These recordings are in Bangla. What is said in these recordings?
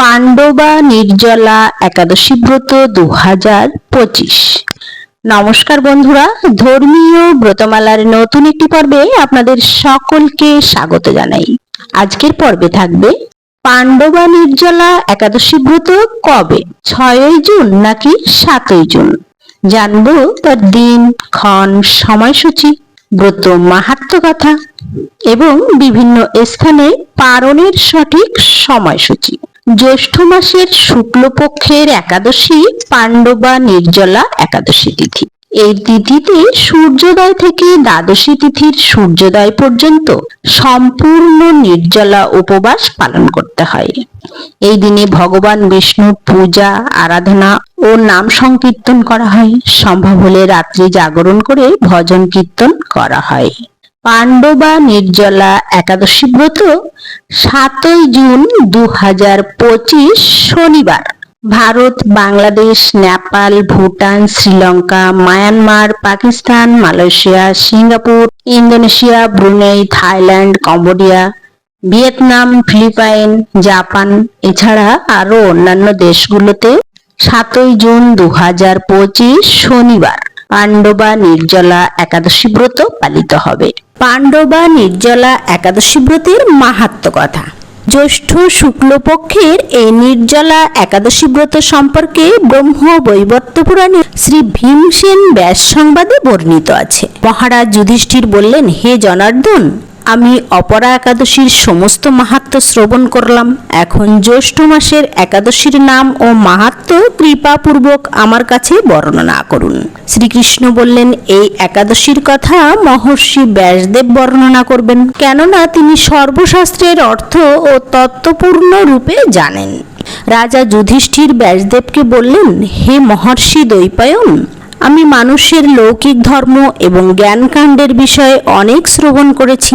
পাণ্ডবা নির্জলা একাদশী ব্রত দু হাজার পঁচিশ। নমস্কার বন্ধুরা, ধর্মীয় ব্রতমালার নতুন একটি পর্বে আপনাদের সকলকে স্বাগত জানাই। আজকের পর্বে থাকবে, পাণ্ডবা নির্জলা একাদশী ব্রত কবে? ছয়ই জুন নাকি সাতই জুন? জানব তার দিন, ক্ষণ, সময়সূচি, ব্রত মাহাত্ম কথা এবং বিভিন্ন স্থানে পারণের সঠিক সময়সূচি। জ্যৈষ্ঠ মাসের শুক্লপক্ষের একাদশী পাণ্ডবা নির্জলা একাদশী তিথি। এই তিথিতে সূর্যোদয় থেকে দ্বাদশী তিথির সূর্যোদয় পর্যন্ত সম্পূর্ণ নির্জলা উপবাস পালন করতে হয়। এই দিনে ভগবান বিষ্ণুর পূজা, আরাধনা ও নাম সংকীর্তন করা হয়। সম্ভব হলে রাত্রি জাগরণ করে ভজন কীর্তন করা হয়। পাণ্ডবা নির্জলা একাদশী ব্রত সাতই জুন দু হাজার পঁচিশ শনিবার। Bharat, Bangladesh, Nepal, Bhutan, Sri Lanka, Myanmar, Pakistan, Malaysia, Singapore, Indonesia, Brunei, Thailand, Cambodia, Vietnam, Philippines, Japan এছাড়া আরও অন্যান্য দেশগুলোতে সাতই জুন দু হাজার পঁচিশ শনিবার পাণ্ডবা নির্জলা একাদশী ব্রত পালিত হবে। পাণ্ডবা নির্জলা একাদশী ব্রতের মাহাত্ম কথা। জ্যৈষ্ঠ শুক্লপক্ষের এই নির্জলা একাদশী ব্রত সম্পর্কে ব্রহ্ম বৈবর্ত পুরাণে শ্রী ভীমসেন ব্যাস সংবাদে বর্ণিত আছে। মহারাজ যুধিষ্ঠির বললেন, হে জনার্দন আমি অপরা একাদশীর সমস্ত মাহাত্ম শ্রবণ করলাম। এখন জ্যৈষ্ঠ মাসের একাদশীর নাম ও মাহাত্ম কৃপাপূর্বক আমার কাছে বর্ণনা করুন। শ্রীকৃষ্ণ বললেন, এই একাদশীর কথা মহর্ষি ব্যাসদেব বর্ণনা করবেন। কেননা তিনি সর্বশাস্ত্রের অর্থ ও তত্ত্বপূর্ণ রূপে জানেন। রাজা যুধিষ্ঠির ব্যাসদেবকে বললেন, হে মহর্ষি দ্বৈপায়ন, আমি মানুষের লৌকিক ধর্ম এবং জ্ঞানকাণ্ডের বিষয়ে অনেক শ্রবণ করেছি।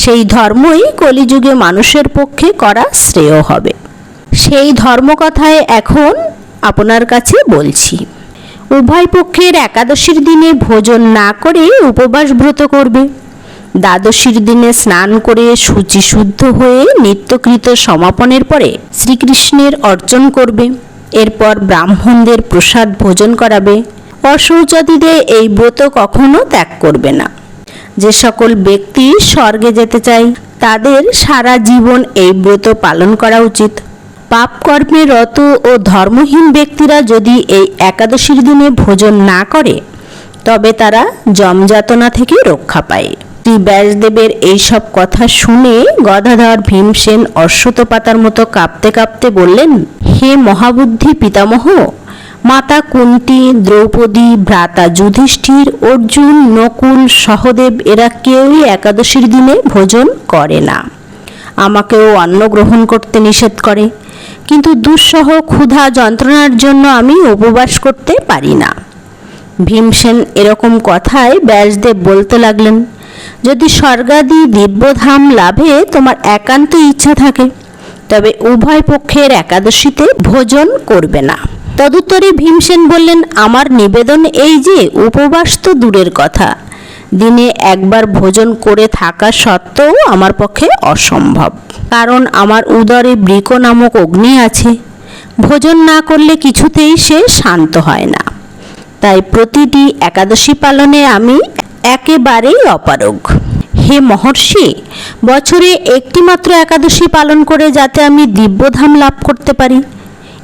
সেই ধর্মই কলিযুগে মানুষের পক্ষে করা শ্রেয় হবে। সেই ধর্মকথায় এখন আপনার কাছে বলছি, উভয় পক্ষের একাদশীর দিনে ভোজন না করে উপবাস ব্রত করবে। দ্বাদশীর দিনে স্নান করে শুচি শুদ্ধ হয়ে নিত্যকৃত সমাপনের পরে শ্রীকৃষ্ণের অর্চন করবে। এরপর ব্রাহ্মণদের প্রসাদ ভোজন করাবে। অশৌচাদিদের এই ব্রত কখনো ত্যাগ করবে না। যে সকল ব্যক্তি স্বর্গে যেতে চায় তাদের সারা জীবন এই ব্রত পালন করা উচিত। পাপ কর্মে রত ও ধর্মহীন ব্যক্তিরা যদি এই একাদশীর দিনে ভোজন না করে, তবে তারা জমযাতনা থেকে রক্ষা পায়। শ্রী ব্যাসদেবের এইসব কথা শুনে গদাধর ভীমসেন অশ্বত পাতার মতো কাঁপতে কাঁপতে বললেন, হে মহাবুদ্ধি পিতামহ মাতা কুন্তি, দ্রৌপদী, ভ্রাতা যুধিষ্ঠির, অর্জুন, নকুল, সহদেব, এরা কেউই একাদশীর দিনে ভোজন করে না। আমাকেও অন্ন গ্রহণ করতে নিষেধ করে। কিন্তু দুঃসহ, ক্ষুধা যন্ত্রণার জন্য আমি উপবাস করতে পারি না। ভীমসেন এরকম কথায় ব্যাসদেব বলতে লাগলেন, যদি স্বর্গাদি দিব্যধাম লাভে তোমার একান্ত ইচ্ছা থাকে, তবে উভয় পক্ষের একাদশীতে ভোজন করবে না। তদুত্তরে ভীমসেন বললেন, আমার নিবেদন এই যে, উপবাস তো দূরের কথা। দিনে একবার ভোজন করে থাকা সত্ত্বেও আমার পক্ষে অসম্ভব। কারণ আমার উদরে বৃক নামক অগ্নি আছে। ভোজন না করলে কিছুতেই সে শান্ত হয় না। তাই প্রতিটি একাদশী পালনে আমি একেবারেই অপারগ। হে মহর্ষি, বছরে একটিমাত্র একাদশী পালন করে যাতে আমি দিব্যধাম লাভ করতে পারি।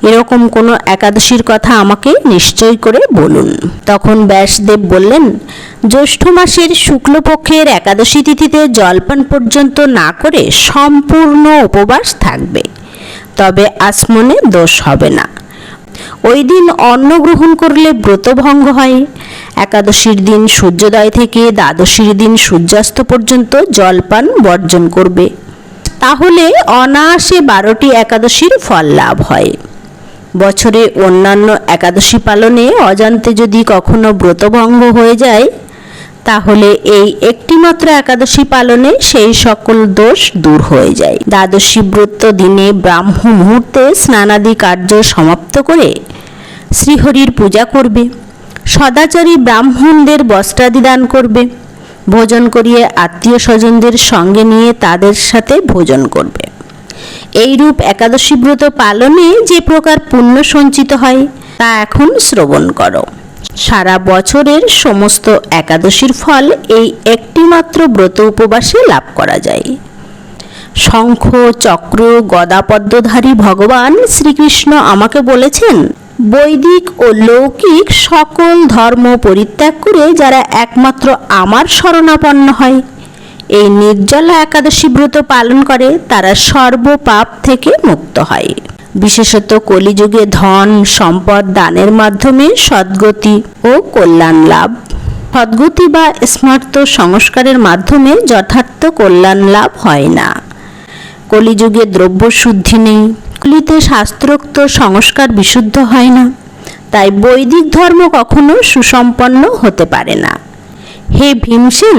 এরকম কোনো একাদশীর কথা আমাকে নিশ্চয় করে বলুন। তখন ব্যাসদেব বললেন, জ্যৈষ্ঠ মাসের শুক্লপক্ষের একাদশী তিথিতে জলপান পর্যন্ত না করে সম্পূর্ণ উপবাস থাকবে। তবে আসমনে দোষ হবে না। ওই দিন অন্ন গ্রহণ করলে ব্রতভঙ্গ হয়। একাদশীর দিন সূর্যোদয় থেকে দ্বাদশীর দিন সূর্যাস্ত পর্যন্ত জলপান বর্জন করবে। তাহলে অনায়াসে বারোটি একাদশীর ফল লাভ হয়। বছরে অন্যান্য একাদশী পালনে অজান্তে যদি কখনো ব্রতভঙ্গ হয়ে যায়, তাহলে এই একটিমাত্র একাদশী পালনে সেই সকল দোষ দূর হয়ে যায়। দ্বাদশী ব্রত দিনে ব্রাহ্ম মুহূর্তে স্নানাদি কার্য সমাপ্ত করে শ্রীহরির পূজা করবে। সদাচারী ব্রাহ্মণদের বস্ত্রাদি দান করবে। ভোজন করিয়ে আত্মীয় স্বজনদের সঙ্গে নিয়ে তাদের সাথে ভোজন করবে। এইরূপ একাদশী ব্রত পালনে যে প্রকার পুণ্য সঞ্চিত হয়, তা এখন শ্রবণ করো। সারা বছরের সমস্ত একাদশীর ফল এই একটিমাত্র ব্রত উপবাসে লাভ করা যায়। শঙ্খ, চক্র গদাপদ্মধারী ভগবান শ্রীকৃষ্ণ আমাকে বলেছেন, বৈদিক ও লৌকিক সকল ধর্ম পরিত্যাগ করে যারা একমাত্র আমার শরণাপন্ন হয় এই নির্জলা একাদশী ব্রত পালন করে তারা সর্বপাপ থেকে মুক্ত হয়। বিশেষত কলিযুগে ধন, সম্পদ দানের মাধ্যমে সদ্গতি ও কল্যাণ লাভ। সদ্গতি বা স্মার্ত সংস্কারের মাধ্যমে যথার্থ কল্যাণ লাভ হয় না। কলিযুগে দ্রব্য শুদ্ধি নেই, কলিতে শাস্ত্রোক্ত সংস্কার বিশুদ্ধ হয় না, তাই বৈদিক ধর্ম কখনো সুসম্পন্ন হতে পারে না। হে ভীমসেন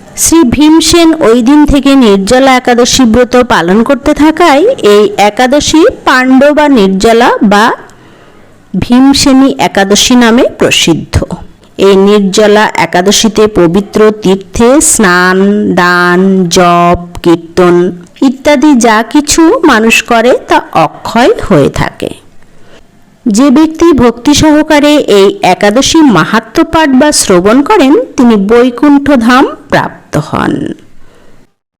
শ্রী ভীমসেন ওই দিন থেকে নির্জলা একাদশী ব্রত পালন করতে থাকায় এই একাদশী পাণ্ডবা নির্জলা বা ভীমসেনী একাদশী নামে প্রসিদ্ধ। এই নির্জলা একাদশীতে পবিত্র তীর্থে স্নান, দান, জপ, কীর্তন ইত্যাদি যা কিছু মানুষ করে তা অক্ষয় হয়ে থাকে। যে ব্যক্তি ভক্তি সহকারে এই একাদশী মাহাত্ম পাঠ বা শ্রবণ করেন, তিনি বৈকুণ্ঠ ধাম প্রাপ্ত হন।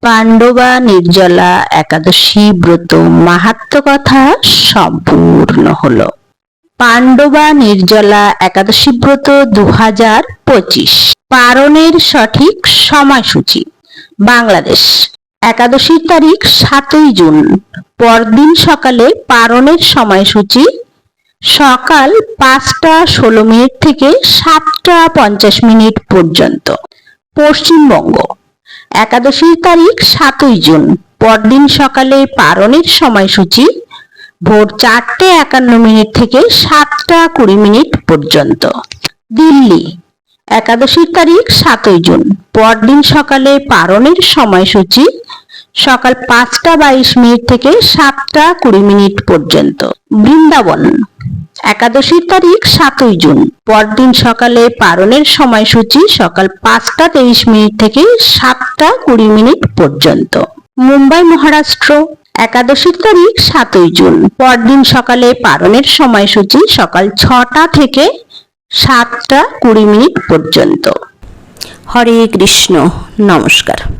পাণ্ডবা, নির্জলা, একাদশী ব্রত মাহাত্ম কথা সম্পূর্ণ হলো। পাণ্ডবা, নির্জলা, একাদশী ব্রত দু হাজার পঁচিশ। পারণের সঠিক সময়সূচি, বাংলাদেশ। একাদশীর তারিখ সাতই জুন। পরদিন সকালে পারণের সময়সূচি, সকাল পাঁচটা ষোলো মিনিট থেকে সাতটা পঞ্চাশ মিনিট পর্যন্ত। পশ্চিমবঙ্গ। একাদশীর তারিখ সাতই জুন। পরদিন সকালে পারণের সময়সূচি। ভোর চারটে একান্ন মিনিট থেকে সাতটা কুড়ি মিনিট পর্যন্ত। দিল্লি। একাদশীর তারিখ সাতই জুন। পরদিন সকালে পারণের সময়সূচি। সকাল পাঁচটা বাইশ মিনিট থেকে সাতটা কুড়ি মিনিট পর্যন্ত। বৃন্দাবন। একাদশীর তারিখ সাতই জুন। পরদিন সকালে পারণের সময়সূচি সকাল পাঁচটা তেইশ মিনিট থেকে সাতটা কুড়ি মিনিট পর্যন্ত। মুম্বাই মহারাষ্ট্র, একাদশীর তারিখ সাতই জুন। পরদিন সকালে পারণের সময়সূচি সকাল ছটা থেকে সাতটা কুড়ি মিনিট পর্যন্ত। হরে কৃষ্ণ, নমস্কার।